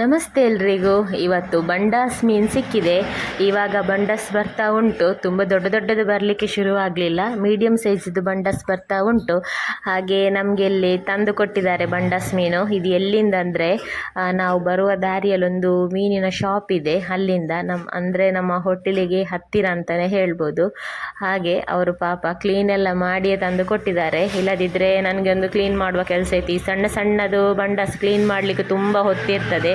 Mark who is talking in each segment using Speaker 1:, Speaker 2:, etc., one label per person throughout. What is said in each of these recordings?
Speaker 1: ನಮಸ್ತೆ ಎಲ್ರಿಗೂ. ಇವತ್ತು ಬಂಡಾಸ್ ಮೀನು ಸಿಕ್ಕಿದೆ. ಇವಾಗ ಬಂಡಸ್ ಬರ್ತಾ ಉಂಟು. ತುಂಬ ದೊಡ್ಡ ದೊಡ್ಡದು ಬರಲಿಕ್ಕೆ ಶುರುವಾಗಲಿಲ್ಲ ಮೀಡಿಯಂ ಸೈಜದ್ದು ಬಂಡಸ್ ಬರ್ತಾ ಉಂಟು. ಹಾಗೆ ನಮಗೆ ಇಲ್ಲಿ ತಂದು ಕೊಟ್ಟಿದ್ದಾರೆ ಬಂಡಾಸ್ ಮೀನು. ಇದು ಎಲ್ಲಿಂದ ಅಂದರೆ ನಾವು ಬರುವ ದಾರಿಯಲ್ಲೊಂದು ಮೀನಿನ ಶಾಪ್ ಇದೆ. ಅಲ್ಲಿಂದ ನಮ್ಮ ಅಂದರೆ ನಮ್ಮ ಹೋಟೆಲಿಗೆ ಹತ್ತಿರ ಅಂತಲೇ ಹೇಳ್ಬೋದು. ಹಾಗೆ ಅವರು ಪಾಪ ಕ್ಲೀನ್ ಎಲ್ಲ ಮಾಡಿಯೇ ತಂದು ಕೊಟ್ಟಿದ್ದಾರೆ. ಇಲ್ಲದಿದ್ದರೆ ನನಗೆ ಒಂದು ಕ್ಲೀನ್ ಮಾಡುವ ಕೆಲಸ ಐತಿ. ಸಣ್ಣ ಸಣ್ಣದು ಬಂಡಸ್ ಕ್ಲೀನ್ ಮಾಡಲಿಕ್ಕೆ ತುಂಬ ಹೊತ್ತಿರ್ತದೆ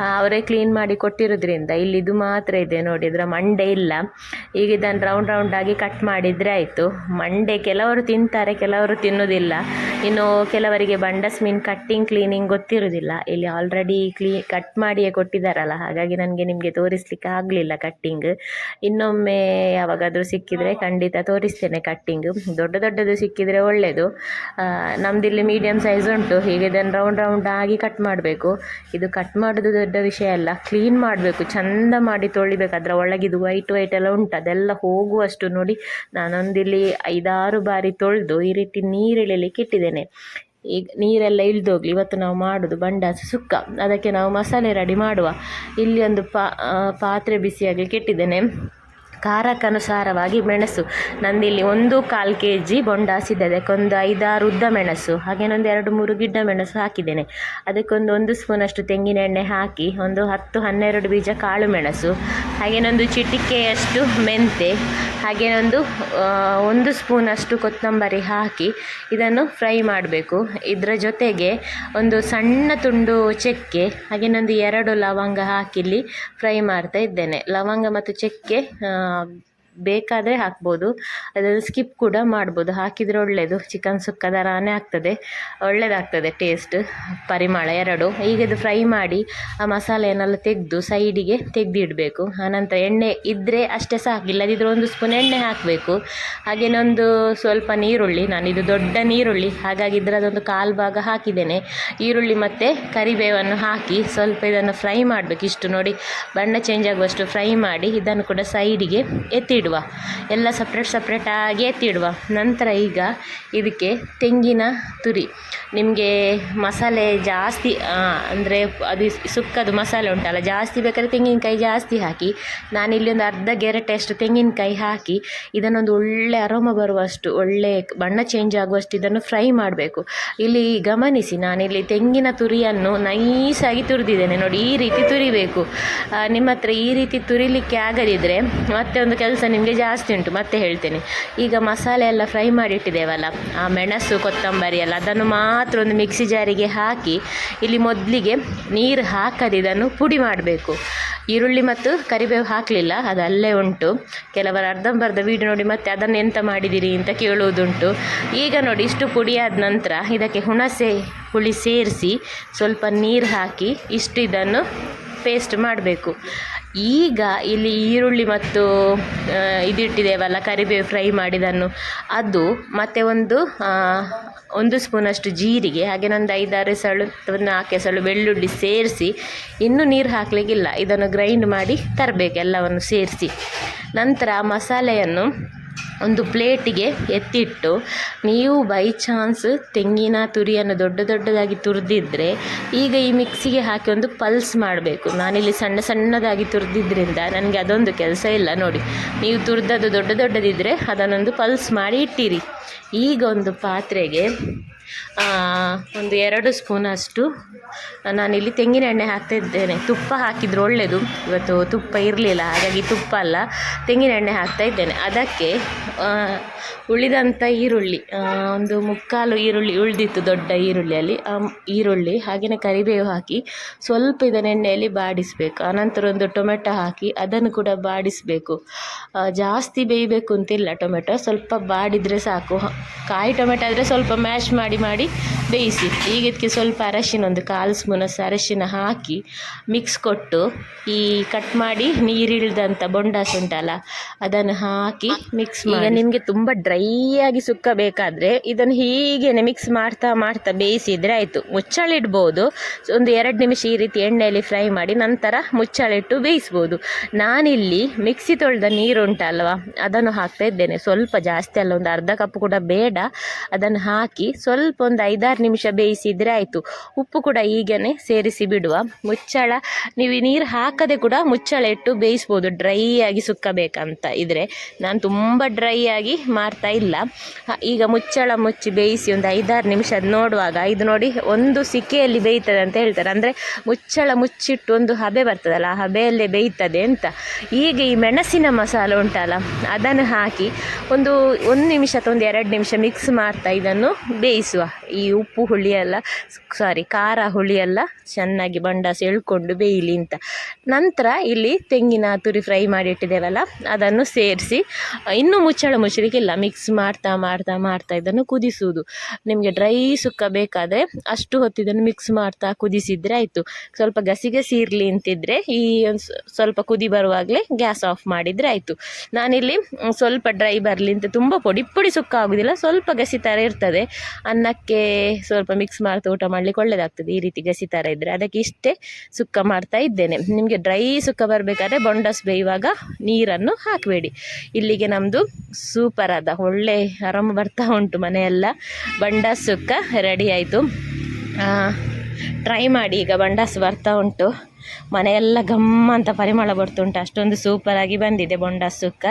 Speaker 1: ಅವರೇ ಕ್ಲೀನ್ ಮಾಡಿ ಕೊಟ್ಟಿರೋದ್ರಿಂದ ಇಲ್ಲಿ ಇದು ಮಾತ್ರ ಇದೆ ನೋಡಿ, ಇದರ ಮಂಡೆ ಇಲ್ಲ. ಈಗ ಇದನ್ನು ರೌಂಡ್ ರೌಂಡ್ ಆಗಿ ಕಟ್ ಮಾಡಿದರೆ ಆಯಿತು. ಮಂಡೆ ಕೆಲವರು ತಿಂತಾರೆ, ಕೆಲವರು ತಿನ್ನೋದಿಲ್ಲ. ಇನ್ನು ಕೆಲವರಿಗೆ ಬಂಡಸ್ ಮೀನ್ ಕಟ್ಟಿಂಗ್ ಕ್ಲೀನಿಂಗ್ ಗೊತ್ತಿರೋದಿಲ್ಲ. ಇಲ್ಲಿ ಆಲ್ರೆಡಿ ಕ್ಲೀ ಕಟ್ ಮಾಡಿಯೇ ಕೊಟ್ಟಿದ್ದಾರಲ್ಲ, ಹಾಗಾಗಿ ನನಗೆ ನಿಮಗೆ ತೋರಿಸ್ಲಿಕ್ಕೆ ಆಗಲಿಲ್ಲ ಕಟ್ಟಿಂಗ್ ಇನ್ನೊಮ್ಮೆ ಯಾವಾಗಾದರೂ ಸಿಕ್ಕಿದರೆ ಖಂಡಿತ ತೋರಿಸ್ತೇನೆ ಕಟ್ಟಿಂಗ್ ದೊಡ್ಡ ದೊಡ್ಡದು ಸಿಕ್ಕಿದರೆ ಒಳ್ಳೆಯದು ನಮ್ಮದಿಲ್ಲಿ ಮೀಡಿಯಮ್ ಸೈಜ್ ಉಂಟು ಹೀಗೆ ಇದನ್ನು ರೌಂಡ್ ರೌಂಡ್ ಆಗಿ ಕಟ್ ಮಾಡಬೇಕು. ಇದು ಕಟ್ ಮಾಡೋದು ದೊಡ್ಡ ವಿಷಯ ಅಲ್ಲ. ಕ್ಲೀನ್ ಮಾಡಬೇಕು, ಚಂದ ಮಾಡಿ ತೊಳಿಬೇಕು. ಅದರ ಒಳಗಿದು ವೈಟ್ ವೈಟ್ ಎಲ್ಲ ಉಂಟು. ಅದೆಲ್ಲ ಹೋಗುವಷ್ಟು ನೋಡಿ ನಾನೊಂದಿಲ್ಲಿ ಐದಾರು ಬಾರಿ ತೊಳೆದು ಈ ರೀತಿ ನೀರಿಳಿಲಿಕ್ಕೆ ಇಟ್ಟಿದ್ದೇನೆ. ಈಗ ನೀರೆಲ್ಲ ಇಳಿದೋಗ್ಲಿ ಇವತ್ತು ನಾವು ಮಾಡೋದು ಬಂಡಾಸು ಸುಕ್ಕ. ಅದಕ್ಕೆ ನಾವು ಮಸಾಲೆ ರೆಡಿ ಮಾಡುವ. ಇಲ್ಲಿ ಒಂದು ಪಾತ್ರೆ ಬಿಸಿಯಾಗಲಿಕ್ಕೆ ಇಟ್ಟಿದ್ದೇನೆ. ಖಾರಕ್ಕನುಸಾರವಾಗಿ ಮೆಣಸು. ನಂದಿಲ್ಲಿ ಒಂದು ಕಾಲು ಕೆ ಜಿ ಬೊಂಡಾಸಿದೆ ಅದಕ್ಕೊಂದು ಐದಾರು ಉದ್ದ ಮೆಣಸು. ಹಾಗೇನೊಂದು ಎರಡು ಮೂರು ಗಿಡ್ಡ ಮೆಣಸು ಹಾಕಿದ್ದೇನೆ. ಅದಕ್ಕೊಂದು ಒಂದು ಸ್ಪೂನಷ್ಟು ತೆಂಗಿನ ಎಣ್ಣೆ ಹಾಕಿ, ಒಂದು ಹತ್ತು ಹನ್ನೆರಡು ಬೀಜ ಕಾಳು ಮೆಣಸು. ಹಾಗೇನೊಂದು ಚಿಟಿಕೆಯಷ್ಟು ಮೆಂತೆ. ಹಾಗೇನೊಂದು ಒಂದು ಸ್ಪೂನಷ್ಟು ಕೊತ್ತಂಬರಿ ಹಾಕಿ ಇದನ್ನು ಫ್ರೈ ಮಾಡಬೇಕು. ಇದರ ಜೊತೆಗೆ ಒಂದು ಸಣ್ಣ ತುಂಡು ಚಕ್ಕೆ ಹಾಗೇನೊಂದು ಎರಡು ಲವಂಗ ಹಾಕಿ ಇಲ್ಲಿ ಫ್ರೈ ಮಾಡ್ತಾ ಇದ್ದೇನೆ. ಲವಂಗ ಮತ್ತು ಚಕ್ಕೆ ಆ, ಬೇಕಾದರೆ ಹಾಕ್ಬೋದು. ಅದನ್ನು ಸ್ಕಿಪ್ ಕೂಡ ಮಾಡ್ಬೋದು. ಹಾಕಿದರೆ ಒಳ್ಳೆಯದು ಚಿಕನ್ ಸುಕ್ಕ ಥರನೇ ಆಗ್ತದೆ. ಒಳ್ಳೆಯದಾಗ್ತದೆ ಟೇಸ್ಟ್ ಪರಿಮಳ ಎರಡು. ಈಗ ಇದು ಫ್ರೈ ಮಾಡಿ, ಆ ಮಸಾಲೆಯನ್ನೆಲ್ಲ ತೆಗೆದು ಸೈಡಿಗೆ ತೆಗೆದಿಡಬೇಕು. ಆನಂತರ ಎಣ್ಣೆ ಇದ್ದರೆ ಅಷ್ಟೇ ಸಾಕು. ಇಲ್ಲದಿದ್ದರೆ ಒಂದು ಸ್ಪೂನ್ ಎಣ್ಣೆ ಹಾಕಬೇಕು. ಹಾಗೇನೊಂದು ಸ್ವಲ್ಪ ನೀರುಳ್ಳಿ. ನಾನು ಇದು ದೊಡ್ಡ ನೀರುಳ್ಳಿ. ಹಾಗಾಗಿ ಇದರದೊಂದು ಕಾಲು ಭಾಗ ಹಾಕಿದ್ದೇನೆ. ಈರುಳ್ಳಿ ಮತ್ತು ಕರಿಬೇವನ್ನು ಹಾಕಿ ಸ್ವಲ್ಪ ಇದನ್ನು ಫ್ರೈ ಮಾಡಬೇಕು. ಇಷ್ಟು ನೋಡಿ ಬಣ್ಣ ಚೇಂಜ್ ಆಗುವಷ್ಟು ಫ್ರೈ ಮಾಡಿ, ಇದನ್ನು ಕೂಡ ಸೈಡಿಗೆ ಎತ್ತಿಡುವ. ಎಲ್ಲ ಸಪ್ರೇಟ್ ಸಪ್ರೇಟಾಗಿ ಎತ್ತಿಡುವ. ನಂತರ ಈಗ ಇದಕ್ಕೆ ತೆಂಗಿನ ತುರಿ. ನಿಮಗೆ ಮಸಾಲೆ ಜಾಸ್ತಿ ಅಂದರೆ ಅದು ಸುಕ್ಕದು ಮಸಾಲೆ ಉಂಟಲ್ಲ, ಜಾಸ್ತಿ ಬೇಕಾದರೆ ತೆಂಗಿನಕಾಯಿ ಜಾಸ್ತಿ ಹಾಕಿ ನಾನಿಲ್ಲಿ ಒಂದು ಅರ್ಧ ಗೆರಟೆಯಷ್ಟು ತೆಂಗಿನಕಾಯಿ ಹಾಕಿ, ಇದನ್ನೊಂದು ಒಳ್ಳೆ ಅರೋಮ ಬರುವಷ್ಟು, ಒಳ್ಳೆ ಬಣ್ಣ ಚೇಂಜ್ ಆಗುವಷ್ಟು ಇದನ್ನು ಫ್ರೈ ಮಾಡಬೇಕು. ಇಲ್ಲಿ ಗಮನಿಸಿ ನಾನಿಲ್ಲಿ ತೆಂಗಿನ ತುರಿಯನ್ನು ನೈಸಾಗಿ ತುರಿದಿದ್ದೇನೆ. ನೋಡಿ, ಈ ರೀತಿ ತುರಿಬೇಕು. ನಿಮ್ಮ ಹತ್ರ ಈ ರೀತಿ ತುರಿಲಿಕ್ಕೆ ಆಗದಿದ್ದರೆ ಮತ್ತೆ ಒಂದು ಕೆಲಸ ನಿಮಗೆ ಜಾಸ್ತಿ ಉಂಟು, ಮತ್ತೆ ಹೇಳ್ತೇನೆ. ಈಗ ಮಸಾಲೆ ಎಲ್ಲ ಫ್ರೈ ಮಾಡಿಟ್ಟಿದ್ದೇವಲ್ಲ, ಆ ಮೆಣಸು, ಕೊತ್ತಂಬರಿ ಎಲ್ಲ, ಅದನ್ನು ಮಾತ್ರ ಒಂದು ಮಿಕ್ಸಿ ಜಾರಿಗೆ ಹಾಕಿ, ಇಲ್ಲಿ ಮೊದಲಿಗೆ ನೀರು ಹಾಕದೆ ಇದನ್ನು ಪುಡಿ ಮಾಡಬೇಕು. ಈರುಳ್ಳಿ ಮತ್ತು ಕರಿಬೇವು ಹಾಕಲಿಲ್ಲ ಅದು ಅಲ್ಲೇ ಉಂಟು. ಕೆಲವರು ಅರ್ಧಂಬರ್ಧ ವೀಡಿಯೋ ನೋಡಿ, ಮತ್ತೆ ಅದನ್ನು ಎಂತ ಮಾಡಿದಿರಿ? ಅಂತ ಕೇಳುವುದುಂಟು. ಈಗ ನೋಡಿ, ಇಷ್ಟು ಪುಡಿಯಾದ ನಂತರ ಇದಕ್ಕೆ ಹುಣಸೆ ಹುಳಿ ಸೇರಿಸಿ ಸ್ವಲ್ಪ ನೀರು ಹಾಕಿ, ಇಷ್ಟು ಇದನ್ನು ಪೇಸ್ಟ್ ಮಾಡಬೇಕು. ಈಗ ಇಲ್ಲಿ ಈರುಳ್ಳಿ ಮತ್ತು ಇದಿಟ್ಟಿದ್ದೇವಲ್ಲ ಕರಿಬೇವು ಫ್ರೈ ಮಾಡಿದನ್ನು. ಅದು ಮತ್ತೆ ಒಂದು ಒಂದು ಸ್ಪೂನಷ್ಟು ಜೀರಿಗೆ ಹಾಗೇನೊಂದು ಐದಾರು ಎಸಳು ಅಥವಾ ನಾಲ್ಕು ಸಳು ಬೆಳ್ಳುಳ್ಳಿ ಸೇರಿಸಿ, ಇನ್ನೂ ನೀರು ಹಾಕಲಿಕ್ಕಿಲ್ಲ. ಇದನ್ನು ಗ್ರೈಂಡ್ ಮಾಡಿ ತರಬೇಕು, ಎಲ್ಲವನ್ನು ಸೇರಿಸಿ. ನಂತರ ಮಸಾಲೆಯನ್ನು ಒಂದು ಪ್ಲೇಟಿಗೆ ಎತ್ತಿಟ್ಟು, ನೀವು ಬೈ ಚಾನ್ಸ್ ತೆಂಗಿನ ತುರಿಯನ್ನು ದೊಡ್ಡ ದೊಡ್ಡದಾಗಿ ತುರಿದಿದ್ದರೆ ಈಗ ಈ ಮಿಕ್ಸಿಗೆ ಹಾಕಿ ಒಂದು ಪಲ್ಸ್ ಮಾಡಬೇಕು. ನಾನಿಲ್ಲಿ ಸಣ್ಣ ಸಣ್ಣದಾಗಿ ತುರಿದಿದ್ದರಿಂದ ನನಗೆ ಅದೊಂದು ಕೆಲಸ ಇಲ್ಲ, ನೋಡಿ. ನೀವು ತುರಿದದ್ದು ದೊಡ್ಡ ದೊಡ್ಡದಿದ್ದರೆ ಅದನ್ನೊಂದು ಪಲ್ಸ್ ಮಾಡಿ ಇಟ್ಟಿರಿ. ಈಗ ಒಂದು ಪಾತ್ರೆಗೆ ಒಂದು ಎರಡು ಸ್ಪೂನ್ ಅಷ್ಟು. ನಾನಿಲ್ಲಿ ತೆಂಗಿನ ಎಣ್ಣೆ ಹಾಕ್ತಾಯಿದ್ದೇನೆ ತುಪ್ಪ ಹಾಕಿದ್ರೆ ಒಳ್ಳೆಯದು ಇವತ್ತು ತುಪ್ಪ ಇರಲಿಲ್ಲ. ಹಾಗಾಗಿ ತುಪ್ಪ ಅಲ್ಲ. ತೆಂಗಿನ ಎಣ್ಣೆ ಹಾಕ್ತಾ ಇದ್ದೇನೆ. ಅದಕ್ಕೆ ಉಳಿದಂಥ ಈರುಳ್ಳಿ ಒಂದು ಮುಕ್ಕಾಲು ಈರುಳ್ಳಿ, ಉಳಿದಿತ್ತು ದೊಡ್ಡ ಈರುಳ್ಳಿಯಲ್ಲಿ. ಈರುಳ್ಳಿ ಹಾಗೆಯೇ ಕರಿಬೇವು ಹಾಕಿ ಸ್ವಲ್ಪ ಇದನ್ನು ಎಣ್ಣೆಯಲ್ಲಿ ಬಾಡಿಸಬೇಕು. ಆನಂತರ ಒಂದು ಟೊಮೆಟೊ ಹಾಕಿ ಅದನ್ನು ಕೂಡ ಬಾಡಿಸಬೇಕು. ಜಾಸ್ತಿ ಬೇಯಬೇಕು ಅಂತಿಲ್ಲ ಟೊಮೆಟೊ. ಸ್ವಲ್ಪ ಬಾಡಿದರೆ ಸಾಕು. ಕಾಯಿ ಟೊಮೆಟೊ ಆದರೆ ಸ್ವಲ್ಪ ಮ್ಯಾಶ್ ಮಾಡಿ ಮಾಡಿ ಬೇಯಿಸಿ. ಈಗ ಇದಕ್ಕೆ ಸ್ವಲ್ಪ ಅರಶಿನ ಒಂದು ಕಾಲು ಸ್ಪೂನಷ್ಟು ಅರಶಿನ ಹಾಕಿ ಮಿಕ್ಸ್ ಕೊಟ್ಟು ಈ ಕಟ್ ಮಾಡಿ ನೀರಿಳಿದಂಥ ಬೊಂಡಾಸ್ ಉಂಟಲ್ಲ ಅದನ್ನು ಹಾಕಿ ಮಿಕ್ಸ್ ಮಾಡಿ. ನಿಮಗೆ ತುಂಬ ಡ್ರೈ ಆಗಿ ಸುಕ್ಕ ಬೇಕಾದರೆ ಇದನ್ನು ಹೀಗೇನೆ ಮಿಕ್ಸ್ ಮಾಡ್ತಾ ಮಾಡ್ತಾ ಬೇಯಿಸಿದರೆ ಆಯಿತು. ಮುಚ್ಚಳಿಡ್ಬೋದು. ಒಂದು ಎರಡು ನಿಮಿಷ ಈ ರೀತಿ ಎಣ್ಣೆಯಲ್ಲಿ ಫ್ರೈ ಮಾಡಿ ನಂತರ ಮುಚ್ಚಳಿಟ್ಟು ಬೇಯಿಸ್ಬೋದು. ನಾನಿಲ್ಲಿ ಮಿಕ್ಸಿ ತೊಳೆದ ನೀರು ಉಂಟಲ್ವಾ ಅದನ್ನು ಹಾಕ್ತಾ ಇದ್ದೇನೆ. ಸ್ವಲ್ಪ ಜಾಸ್ತಿ ಅಲ್ಲ ಒಂದು ಅರ್ಧ ಕಪ್ ಕೂಡ ಬೇಡ. ಅದನ್ನು ಹಾಕಿ ಸ್ವಲ್ಪ ಒಂದು ಐದಾರು ನಿಮಿಷ ಬೇಯಿಸಿದರೆ ಆಯಿತು. ಉಪ್ಪು ಕೂಡ ಈಗನೇ ಸೇರಿಸಿ ಬಿಡುವ. ಮುಚ್ಚಳ, ನೀವು ನೀರು ಹಾಕದೆ ಕೂಡ ಮುಚ್ಚಳ ಇಟ್ಟು ಬೇಯಿಸ್ಬೋದು. ಡ್ರೈ ಆಗಿ ಸುಕ್ಕಬೇಕಂತ ಇದ್ರೆ. ನಾನು ತುಂಬ ಡ್ರೈ ಆಗಿ ಮಾಡ್ತಾ ಇಲ್ಲ. ಈಗ ಮುಚ್ಚಳ ಮುಚ್ಚಿ ಬೇಯಿಸಿ ಒಂದು ಐದಾರು ನಿಮಿಷ ನೋಡುವಾಗ, ಇದು ನೋಡಿ ಒಂದು ಸಿಕೆಯಲ್ಲಿ ಬೇಯ್ತದೆ ಅಂತ ಹೇಳ್ತಾರೆ. ಅಂದರೆ ಮುಚ್ಚಳ ಮುಚ್ಚಿಟ್ಟು ಒಂದು ಹಬೆ ಬರ್ತದಲ್ಲ, ಆ ಹಬೆಯಲ್ಲೇ ಬೇಯ್ತದೆ ಅಂತ. ಈಗ ಈ ಮೆಣಸಿನ ಮಸಾಲೆ ಉಂಟಲ್ಲ, ಅದನ್ನು ಹಾಕಿ ಒಂದು ಒಂದು ನಿಮಿಷ ಅಥವಾ ಒಂದು ಎರಡು ನಿಮಿಷ ಮಿಕ್ಸ್ ಮಾಡ್ತಾ ಇದನ್ನು Sua. ಈ ಉಪ್ಪು ಹುಳಿ ಎಲ್ಲ ಸಾರಿ ಖಾರ ಹುಳಿ ಎಲ್ಲ ಚೆನ್ನಾಗಿ ಬಂಡ ಸೆಳ್ಕೊಂಡು ಬೇಯಲಿ ಅಂತ. ನಂತರ ಇಲ್ಲಿ ತೆಂಗಿನ ತುರಿ ಫ್ರೈ ಮಾಡಿ ಇಟ್ಟಿದ್ದೇವಲ್ಲ, ಅದನ್ನು ಸೇರಿಸಿ, ಇನ್ನೂ ಮುಚ್ಚಳ ಮುಚ್ಚಲಿಕ್ಕಿಲ್ಲ ಮಿಕ್ಸ್ ಮಾಡ್ತಾ ಮಾಡ್ತಾ ಮಾಡ್ತಾ ಇದನ್ನು ಕುದಿಸುವುದು. ನಿಮಗೆ ಡ್ರೈ ಸುಕ್ಕ ಬೇಕಾದರೆ ಅಷ್ಟು ಹೊತ್ತಿದ್ದನ್ನು ಮಿಕ್ಸ್ ಮಾಡ್ತಾ ಕುದಿಸಿದರೆ ಆಯಿತು. ಸ್ವಲ್ಪ ಗಸಿ ಗಸಿ ಇರಲಿ ಅಂತಿದ್ರೆ ಈ ಸ್ವಲ್ಪ ಕುದಿ ಬರುವಾಗಲೇ ಗ್ಯಾಸ್ ಆಫ್ ಮಾಡಿದರೆ ಆಯಿತು. ನಾನಿಲ್ಲಿ ಸ್ವಲ್ಪ ಡ್ರೈ ಬರಲಿ ಅಂತ ತುಂಬ ಪೊಡಿ ಪೊಡಿ ಸುಕ್ಕ ಆಗೋದಿಲ್ಲ, ಸ್ವಲ್ಪ ಗಸಿ ಥರ ಇರ್ತದೆ. ಅನ್ನಕ್ಕೆ ಸ್ವಲ್ಪ ಮಿಕ್ಸ್ ಮಾಡ್ತಾ ಊಟ ಮಾಡಲಿಕ್ಕೆ ಒಳ್ಳೆಯದಾಗ್ತದೆ ಈ ರೀತಿ ಗಸಿ ಥರ ಇದ್ದರೆ ಅದಕ್ಕೆ ಇಷ್ಟೇ ಸುಕ್ಕ ಮಾಡ್ತಾ ಇದ್ದೇನೆ. ನಿಮಗೆ ಡ್ರೈ ಸುಕ್ಕ ಬರಬೇಕಾದ್ರೆ ಬೊಂಡಸ್ ಬೇಯುವಾಗ ನೀರನ್ನು ಹಾಕಬೇಡಿ. ಇಲ್ಲಿಗೆ ನಮ್ಮದು ಸೂಪರ್ ಆದ ಒಳ್ಳೆ ಆರಾಮ ಬರ್ತಾ ಉಂಟು ಮನೆಯೆಲ್ಲ. ಬಂಡಾಸ್ ಸುಕ್ಕ ರೆಡಿ ಆಯಿತು. ಟ್ರೈ ಮಾಡಿ ಈಗ ಬಂಡಾಸ್ ಬರ್ತಾ ಉಂಟು. ಮನೆಯೆಲ್ಲ ಗಮ್ಮ ಅಂತ ಪರಿಮಳ ಬರ್ತುಂಟು ಅಷ್ಟೊಂದು ಸೂಪರಾಗಿ ಬಂದಿದೆ ಬೊಂಡಾಸ್ ಸುಕ್ಕ.